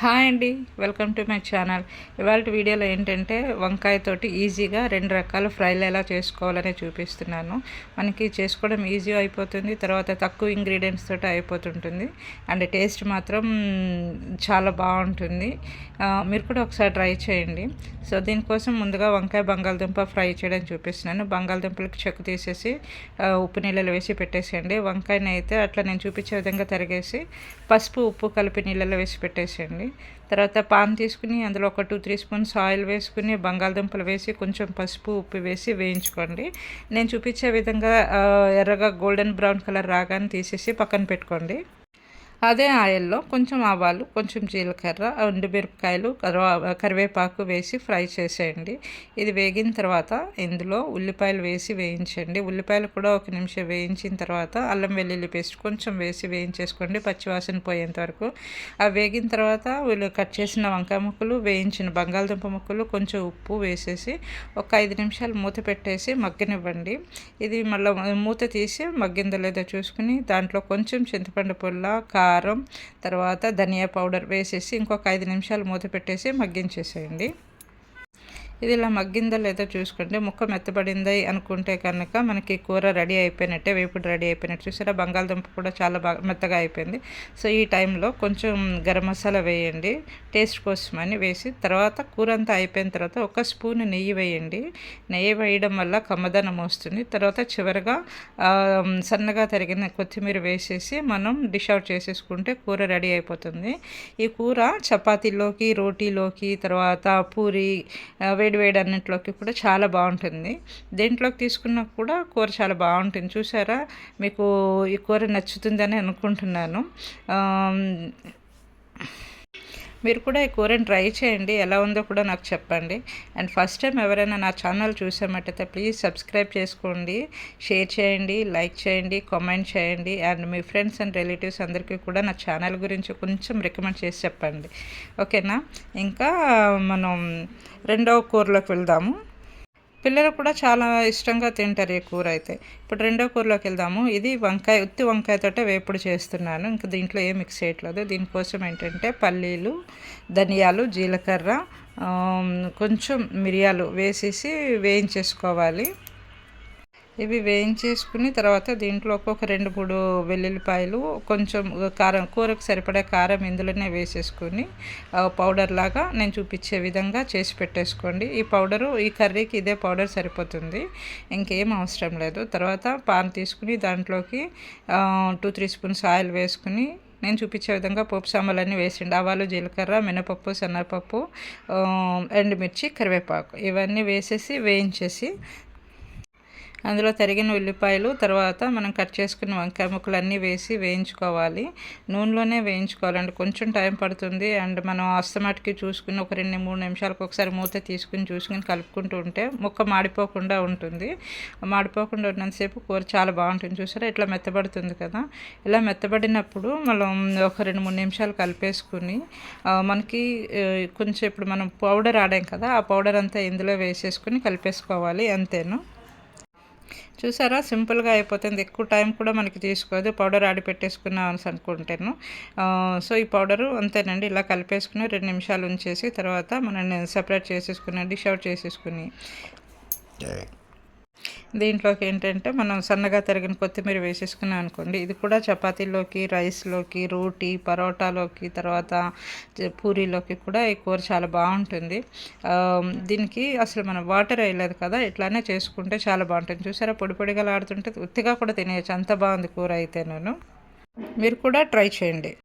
Hi అండి welcome to my channel. ఇవాళ వీడియోలో ఏంటంటే వంకాయతోటి ఈజీగా రెండు రకాల ఫ్రైలు ఎలా చేసుకోవాలని చూపిస్తున్నాను. మనకి చేసుకోవడం ఈజీ అయిపోతుంది తర్వాత తక్కువ ఇంగ్రీడియంట్స్ తోటి అయిపోతుంటుంది. అండ్ టేస్ట్ మాత్రం చాలా బాగుంటుంది. మీరు కూడా ఒకసారి ట్రై చేయండి. సో దీనికోసం ముందుగా వంకాయ బంగాళదుంప ఫ్రై చేయడం చూపిస్తున్నాను. బంగాళదుంపలకు చెక్కు తీసేసి ఉప్పు నీళ్ళలో వేసి పెట్టేసేయండి. వంకాయని అయితే అట్లా నేను చూపించే విధంగా తరిగేసి పసుపు ఉప్పు కలిపి నీళ్ళలో వేసి పెట్టేసేయండి. తర్వాత పాన్ తీసుకుని అందులో ఒక టూ త్రీ స్పూన్స్ ఆయిల్ వేసుకుని బంగాళదుంపలు వేసి కొంచెం పసుపు ఉప్పు వేసి వేయించుకోండి. నేను చూపించే విధంగా ఎర్రగా గోల్డెన్ బ్రౌన్ కలర్ రాగానే తీసేసి పక్కన పెట్టుకోండి. అదే ఆయిల్లో కొంచెం ఆవాలు కొంచెం జీలకర్ర మిరపకాయలు కరివేపాకు వేసి ఫ్రై చేసేయండి. ఇది వేగిన తర్వాత ఇందులో ఉల్లిపాయలు వేసి వేయించండి. ఉల్లిపాయలు కూడా ఒక నిమిషం వేయించిన తర్వాత అల్లం వెల్లుల్లి పేస్ట్ కొంచెం వేసి వేయించేసుకోండి పచ్చివాసన పోయేంత వరకు. అవి వేగిన తర్వాత వీళ్ళు కట్ చేసిన వంకాయ ముక్కలు వేయించిన బంగాళదుంప ముక్కలు కొంచెం ఉప్పు వేసేసి ఒక ఐదు నిమిషాలు మూత పెట్టేసి మగ్గనివ్వండి. ఇది మళ్ళీ మూత తీసి మగ్గిందో లేదో చూసుకుని దాంట్లో కొంచెం చింతపండు పుల్ల కా కారం తర్వాత ధనియా పౌడర్ వేసేసి ఇంకొక ఐదు నిమిషాలు మూత పెట్టేసి మగ్గించేసేయండి. ఇది ఇలా మగ్గిందా లేదో చూసుకోండి. ముక్క మెత్తబడింది అనుకుంటే కనుక మనకి కూర రెడీ అయిపోయినట్టే వేపుడు రెడీ అయిపోయినట్టు చూసారా? బంగాళదుంప కూడా చాలా బాగా మెత్తగా అయిపోయింది. సో ఈ టైంలో కొంచెం గరం మసాలా వేయండి. టేస్ట్ కోసమని వేసి తర్వాత కూర అంతా అయిపోయిన తర్వాత ఒక స్పూన్ నెయ్యి వేయండి. నెయ్యి వేయడం వల్ల కమ్మదనం వస్తుంది. తర్వాత చివరిగా సన్నగా తరిగిన కొత్తిమీర వేసేసి మనం డిష్ అవుట్ చేసేసుకుంటే కూర రెడీ అయిపోతుంది. ఈ కూర చపాతీలోకి రోటీలోకి తర్వాత పూరి వేడి వేడి అన్నింటిలోకి కూడా చాలా బాగుంటుంది. దేంట్లోకి తీసుకున్నా కూడా కూర చాలా బాగుంటుంది. చూసారా? మీకు ఈ కూర నచ్చుతుందని అనుకుంటున్నాను. మీరు కూడా ఈ కూరని ట్రై చేయండి. ఎలా ఉందో కూడా నాకు చెప్పండి. అండ్ ఫస్ట్ టైం ఎవరైనా నా ఛానల్ చూసామట్టయితే ప్లీజ్ సబ్స్క్రైబ్ చేసుకోండి. షేర్ చేయండి లైక్ చేయండి కామెంట్ చేయండి. అండ్ మీ ఫ్రెండ్స్ అండ్ రిలేటివ్స్ అందరికీ కూడా నా ఛానల్ గురించి కొంచెం రికమెండ్ చేసి చెప్పండి. ఓకేనా? ఇంకా మనం రెండవ కూరలోకి వెళ్దాము. పిల్లలు కూడా చాలా ఇష్టంగా తింటారు ఈ కూర అయితే. ఇప్పుడు రెండో కూరలోకి వెళ్దాము. ఇది వంకాయ ఉత్తి వంకాయతోటే వేపుడు చేస్తున్నాను. ఇంకా దీంట్లో ఏం మిక్స్ చేయట్లేదు. దీనికోసం ఏంటంటే పల్లీలు ధనియాలు జీలకర్ర కొంచెం మిరియాలు వేసేసి వేయించేసుకోవాలి. ఇవి వేయించేసుకుని తర్వాత దీంట్లో ఒక రెండు మూడు వెల్లుల్లిపాయలు కొంచెం కారం కూరకు సరిపడే కారం ఇందులోనే వేసేసుకుని పౌడర్ లాగా నేను చూపించే విధంగా చేసి పెట్టేసుకోండి. ఈ పౌడరు ఈ కర్రీకి ఇదే పౌడర్ సరిపోతుంది. ఇంకేం అవసరం లేదు. తర్వాత పాన్ తీసుకుని దాంట్లోకి టూ త్రీ స్పూన్స్ ఆయిల్ వేసుకుని నేను చూపించే విధంగా పోపు సాంబార్లన్నీ వేసిండు ఆవాలు జీలకర్ర మినపప్పు శనగపప్పు ఎండుమిర్చి కరివేపాకు ఇవన్నీ వేసేసి వేయించేసి అందులో తరిగిన ఉల్లిపాయలు తర్వాత మనం కట్ చేసుకున్న వంకాయ ముక్కలు అన్నీ వేసి వేయించుకోవాలి. నూనెలోనే వేయించుకోవాలండి కొంచెం టైం పడుతుంది. అండ్ మనం అస్తమాటికి చూసుకుని ఒక రెండు మూడు నిమిషాలకు ఒకసారి మూత తీసుకుని చూసుకుని కలుపుకుంటూ ఉంటే ముక్క మాడిపోకుండా ఉంటుంది. మాడిపోకుండా ఉన్నంతసేపు కూర చాలా బాగుంటుంది. చూసారా? ఇట్లా మెత్తబడుతుంది కదా? ఇలా మెత్తబడినప్పుడు మనం ఒక రెండు మూడు నిమిషాలు కలిపేసుకుని మనకి కొంచెం ఇప్పుడు మనం పౌడర్ ఆడాం కదా? ఆ పౌడర్ అంతా ఇందులో వేసేసుకుని కలిపేసుకోవాలి. అంతేను? చూసారా? సింపుల్గా అయిపోతుంది. ఎక్కువ టైం కూడా మనకి తీసుకోదు. పౌడర్ ఆడి పెట్టేసుకున్నాం అని అనుకుంటాను. సో ఈ పౌడరు అంతేనండి. ఇలా కలిపేసుకుని రెండు నిమిషాలు ఉంచేసి తర్వాత మనం సెపరేట్ చేసేసుకుని డిష్ అవుట్ చేసేసుకుని. దీంట్లోకి ఏంటంటే మనం సన్నగా తరిగిన కొత్తిమీర వేసేసుకున్నాం అనుకోండి. ఇది కూడా చపాతీలోకి రైస్లోకి రోటీ పరోటాలోకి తర్వాత పూరీలోకి కూడా ఈ కూర చాలా బాగుంటుంది. దీనికి అసలు మనం వాటర్ వేయలేదు కదా ఇట్లానే చేసుకుంటే చాలా బాగుంటుంది. చూసారా పొడి పొడిగా ఆడుతుంటే ఉత్తిగా కూడా తినేయచ్చు. అంత బాగుంది కూర అయితే నేను మీరు కూడా ట్రై చేయండి.